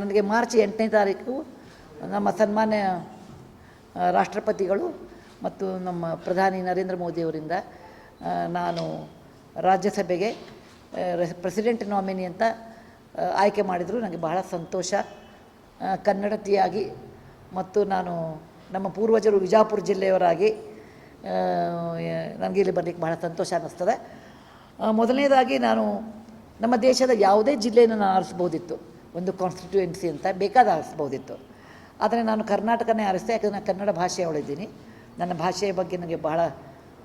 ನನಗೆ ಮಾರ್ಚ್ ಎಂಟನೇ ತಾರೀಕು ನಮ್ಮ ಸನ್ಮಾನ್ಯ ರಾಷ್ಟ್ರಪತಿಗಳು ಮತ್ತು ನಮ್ಮ ಪ್ರಧಾನಿ ನರೇಂದ್ರ ಮೋದಿಯವರಿಂದ ನಾನು ರಾಜ್ಯಸಭೆಗೆ ಪ್ರೆಸಿಡೆಂಟ್ ನಾಮಿನಿ ಅಂತ ಆಯ್ಕೆ ಮಾಡಿದರು. ನನಗೆ ಬಹಳ ಸಂತೋಷ. ಕನ್ನಡತಿಯಾಗಿ ಮತ್ತು ನಾನು ನಮ್ಮ ಪೂರ್ವಜರು ವಿಜಾಪುರ ಜಿಲ್ಲೆಯವರಾಗಿ ನನಗೆ ಇಲ್ಲಿ ಬರಲಿಕ್ಕೆ ಬಹಳ ಸಂತೋಷ ಅನ್ನಿಸ್ತದೆ. ಮೊದಲನೇದಾಗಿ ನಾನು ನಮ್ಮ ದೇಶದ ಯಾವುದೇ ಜಿಲ್ಲೆಯನ್ನು ನಾನು ಆರಿಸ್ಬೋದಿತ್ತು. ಒಂದು ಕಾನ್ಸ್ಟಿಟ್ಯೂಯೆನ್ಸಿ ಅಂತ ಬೇಕಾದ ಆರಿಸ್ಬೋದಿತ್ತು ಆದರೆ ನಾನು ಕರ್ನಾಟಕನೇ ಆರಿಸಿದೆ, ಯಾಕಂದರೆ ನಾನು ಕನ್ನಡ ಭಾಷೆಯವಳಿದ್ದೀನಿ ನನ್ನ ಭಾಷೆಯ ಬಗ್ಗೆ ನನಗೆ ಬಹಳ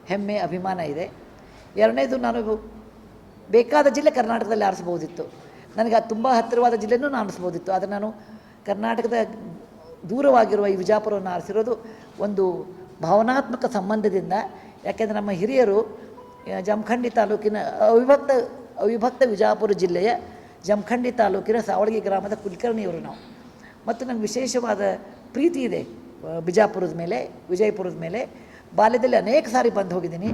ಹೆಮ್ಮೆ, ಅಭಿಮಾನ ಇದೆ. ಎರಡನೇದು ನಾನು ಬೇಕಾದ ಜಿಲ್ಲೆ ಕರ್ನಾಟಕದಲ್ಲಿ ಆರಿಸ್ಬೋದಿತ್ತು. ನನಗೆ ತುಂಬ ಹತ್ತಿರವಾದ ಜಿಲ್ಲೆನೂ ನಾನು ಆರಿಸ್ಬೋದಿತ್ತು. ಆದರೆ ನಾನು ಕರ್ನಾಟಕದ ದೂರವಾಗಿರುವ ಈ ವಿಜಾಪುರವನ್ನು ಆರಿಸಿರೋದು ಒಂದು ಭಾವನಾತ್ಮಕ ಸಂಬಂಧದಿಂದ. ಯಾಕೆಂದರೆ ನಮ್ಮ ಹಿರಿಯರು ಜಮಖಂಡಿ ತಾಲೂಕಿನ ಅವಿಭಕ್ತ ಅವಿಭಕ್ತ ವಿಜಾಪುರ ಜಿಲ್ಲೆಯ ಜಮಖಂಡಿ ತಾಲೂಕಿನ ಸಾವಳಗಿ ಗ್ರಾಮದ ಕುಲಕರ್ಣಿಯವರು ನಾವು. ಮತ್ತು ನನಗೆ ವಿಶೇಷವಾದ ಪ್ರೀತಿ ಇದೆ ಬಿಜಾಪುರದ ಮೇಲೆ, ವಿಜಯಪುರದ ಮೇಲೆ. ಬಾಲ್ಯದಲ್ಲಿ ಅನೇಕ ಸಾರಿ ಬಂದು ಹೋಗಿದ್ದೀನಿ.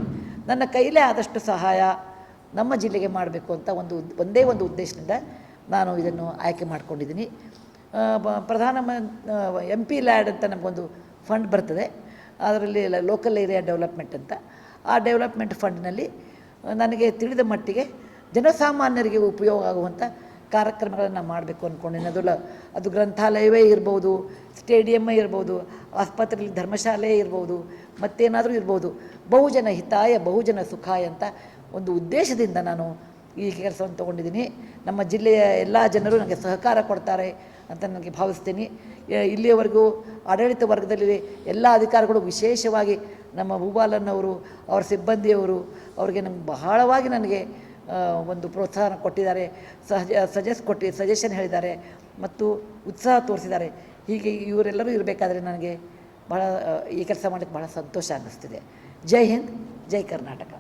ನನ್ನ ಕೈಲೇ ಆದಷ್ಟು ಸಹಾಯ ನಮ್ಮ ಜಿಲ್ಲೆಗೆ ಮಾಡಬೇಕು ಅಂತ ಒಂದು ಒಂದೇ ಒಂದು ಉದ್ದೇಶದಿಂದ ನಾನು ಇದನ್ನು ಆಯ್ಕೆ ಮಾಡಿಕೊಂಡಿದ್ದೀನಿ. ಪ್ರಧಾನ ಎಂ ಪಿ ಲ್ಯಾಡ್ ಅಂತ ನಮಗೊಂದು ಫಂಡ್ ಬರ್ತದೆ. ಅದರಲ್ಲಿ ಲೋಕಲ್ ಏರಿಯಾ ಡೆವಲಪ್ಮೆಂಟ್ ಅಂತ. ಆ ಡೆವಲಪ್ಮೆಂಟ್ ಫಂಡ್ನಲ್ಲಿ ನನಗೆ ತಿಳಿದ ಮಟ್ಟಿಗೆ ಜನಸಾಮಾನ್ಯರಿಗೆ ಉಪಯೋಗ ಆಗುವಂಥ ಕಾರ್ಯಕ್ರಮಗಳನ್ನು ಮಾಡಬೇಕು ಅಂದ್ಕೊಂಡಿದ್ದೀನಿ ಅದು ಅದು ಗ್ರಂಥಾಲಯವೇ ಇರ್ಬೋದು, ಸ್ಟೇಡಿಯಮ್ಮೇ ಇರ್ಬೋದು ಆಸ್ಪತ್ರೆಯಲ್ಲಿ ಧರ್ಮಶಾಲೆಯೇ ಇರ್ಬೋದು, ಮತ್ತೇನಾದರೂ ಇರ್ಬೋದು. ಬಹುಜನ ಹಿತಾಯ, ಬಹುಜನ ಸುಖಾಯ ಅಂತ ಒಂದು ಉದ್ದೇಶದಿಂದ ನಾನು ಈ ಕೆಲಸವನ್ನು ತೊಗೊಂಡಿದ್ದೀನಿ. ನಮ್ಮ ಜಿಲ್ಲೆಯ ಎಲ್ಲ ಜನರು ನನಗೆ ಸಹಕಾರ ಕೊಡ್ತಾರೆ ಅಂತ ನನಗೆ ಭಾವಿಸ್ತೀನಿ. ಇಲ್ಲಿಯವರೆಗೂ ಆಡಳಿತ ವರ್ಗದಲ್ಲಿ ಎಲ್ಲ ಅಧಿಕಾರಿಗಳು ವಿಶೇಷವಾಗಿ ನಮ್ಮ ಭೂಪಾಲನ್ನವರು ಅವರ ಸಿಬ್ಬಂದಿಯವರು, ಅವರಿಗೆ ನಮ್ಗೆ ಬಹಳವಾಗಿ ನನಗೆ ಒಂದು ಪ್ರೋತ್ಸಾಹ ಕೊಟ್ಟಿದ್ದಾರೆ, ಸಹಜ ಸಜೆಸ್ಟ್ ಕೊಟ್ಟು ಸಜೆಷನ್ ಹೇಳಿದ್ದಾರೆ ಮತ್ತು ಉತ್ಸಾಹ ತೋರಿಸಿದ್ದಾರೆ. ಹೀಗೆ ಇವರೆಲ್ಲರೂ ಇರಬೇಕಾದ್ರೆ ನನಗೆ ಬಹಳ ಈ ಕೆಲಸ ಮಾಡಲಿಕ್ಕೆ ಬಹಳ ಸಂತೋಷ ಅನ್ನಿಸ್ತಿದೆ. ಜೈ ಹಿಂದ್, ಜೈ ಕರ್ನಾಟಕ.